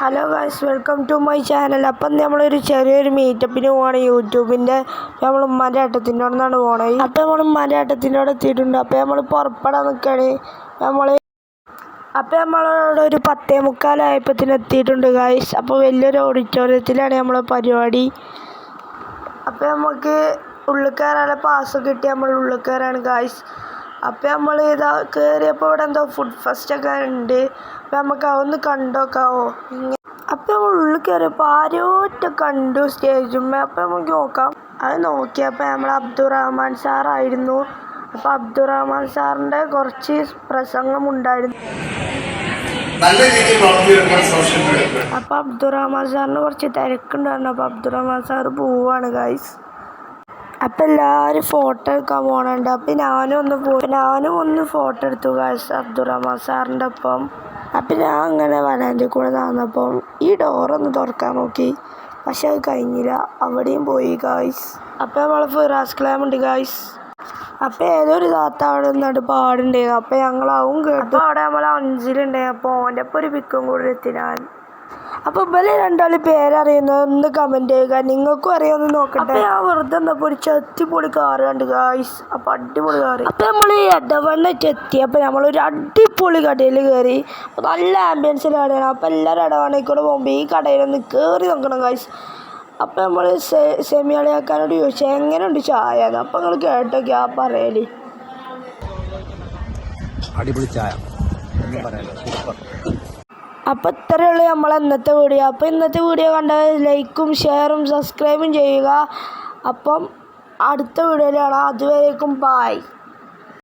Hello guys welcome to my channel അപ്പം നമ്മളൊരു ചെറിയൊരു മീറ്റപ്പിന് പോവാണ്. യൂട്യൂബിന്റെ നമ്മൾ ഉമ്മാന്റെ അവിടെ നിന്നാണ് പോകണേ അപ്പം നമ്മൾ ഉമ്മാന്റെ അവിടെ എത്തിയിട്ടുണ്ട്. അപ്പം നമ്മൾ പുറപ്പെടാൻ നിൽക്കുകയാണ് നമ്മൾ അപ്പം നമ്മളവിടെ ഒരു പത്തേ മുക്കാലായപ്പത്തിന് എത്തിയിട്ടുണ്ട് ഗായ്സ് അപ്പോൾ വലിയൊരു ഓഡിറ്റോറിയത്തിലാണ് നമ്മളെ പരിപാടി. അപ്പം നമുക്ക് ഉള്ളിൽ കയറാനുള്ള പാസ് കിട്ടി നമ്മൾ ഉള്ളിൽ കയറാണ് ഗായ്സ് അപ്പം നമ്മൾ ഇതാ കയറിയപ്പോൾ ഇവിടെ എന്തോ ഫുഡ് ഫെസ്റ്റൊക്കെ ഉണ്ട്. അപ്പം നമുക്ക് അതൊന്ന് കണ്ടോക്കാവോ ഇങ്ങനെ അപ്പം നമ്മൾ ഉള്ളിൽ കയറിയപ്പോൾ ആരോറ്റ കണ്ടു സ്റ്റേജുമ്മേ അപ്പം നമുക്ക് നോക്കാം. അത് നോക്കിയപ്പോൾ നമ്മൾ അബ്ദുറഹ്മാൻ സാറായിരുന്നു അപ്പോൾ അബ്ദുറഹ്മാൻ സാറിന്റെ കുറച്ച് പ്രസംഗം ഉണ്ടായിരുന്നു. നല്ല രീതിയിൽ അപ്പോൾ അബ്ദുറഹ്മാൻ സാറിന് കുറച്ച് തിരക്കുണ്ടായിരുന്നു. അപ്പോൾ അബ്ദുറഹ്മാൻ സാറ് പോവാണ് ഗൈസ് അപ്പം എല്ലാവരും ഫോട്ടോ എടുക്കാൻ പോകണുണ്ട് അപ്പം ഞാനും ഒന്ന് പോയി ഞാനും ഒന്ന് ഫോട്ടോ എടുത്തു കാശ് അബ്ദുറഹ്മാൻ സാറിന്റെ ഒപ്പം. അപ്പം ഞാൻ അങ്ങനെ വരാന്റെ കൂടെ നടന്നപ്പം ഈ ഡോറൊന്ന് തുറക്കാൻ നോക്കി. പക്ഷെ അത് കഴിഞ്ഞില്ല. അവിടെയും പോയി ഗായ്സ് അപ്പം നമ്മളെ ഫിറാസ് ക്ലാം ഉണ്ട് ഗായ്സ് അപ്പം ഒരു താത്ത അവിടെ നിന്നിട്ട് പാടുണ്ടായിരുന്നു അപ്പം ഞങ്ങളാവും കേട്ടു. അവിടെ നമ്മൾ അഞ്ചിലുണ്ടായി അപ്പോൾ ഓന്റെ ഒപ്പം ഒരു പിക്കും കൂടെ എത്തി ഞാൻ അപ്പോൾ ഇവരെ രണ്ടാളി പേരറിയുന്ന ഒന്ന് കമന്റ് ചെയ്യുക. നിങ്ങൾക്കും അറിയാമെന്ന് നോക്കട്ടെ. ഞാൻ വെറുതെ എന്താ ഒരു ചെത്തിപ്പൊളി കാറ് കണ്ട് ഗായ്സ് അപ്പോൾ അടിപൊളി കാറ്. അപ്പോൾ നമ്മൾ ഈ ഇടവണ്ണറ്റ് എത്തി. അപ്പോൾ നമ്മളൊരു അടിപൊളി കടയിൽ കയറി നല്ല ആംബിയൻസിൽ കടയാണ്. അപ്പോൾ എല്ലാവരും ഇടവണ്ണയിൽ കൂടെ പോകുമ്പോൾ ഈ കടയിലൊന്ന് കയറി നോക്കണം ഗായ്സ് അപ്പോൾ നമ്മൾ സെമിയാളിയാക്കാനോട് ചോദിച്ചു ചോദിച്ചു എങ്ങനെയുണ്ട് ചായ അപ്പൊ അപ്പോൾ നിങ്ങൾ കേട്ടൊക്കെ ആ പറയലി അടിപൊളി ചായ. പറയാലോ സൂപ്പർ. അപ്പോൾ ഇത്രയുള്ളൂ നമ്മളെ ഇന്നത്തെ വീഡിയോ. അപ്പോൾ ഇന്നത്തെ വീഡിയോ കണ്ട ലൈക്കും ഷെയറും സബ്സ്ക്രൈബും ചെയ്യുക. അപ്പം അടുത്ത വീഡിയോയിലാണ്. അതുവരേക്കും ബായ്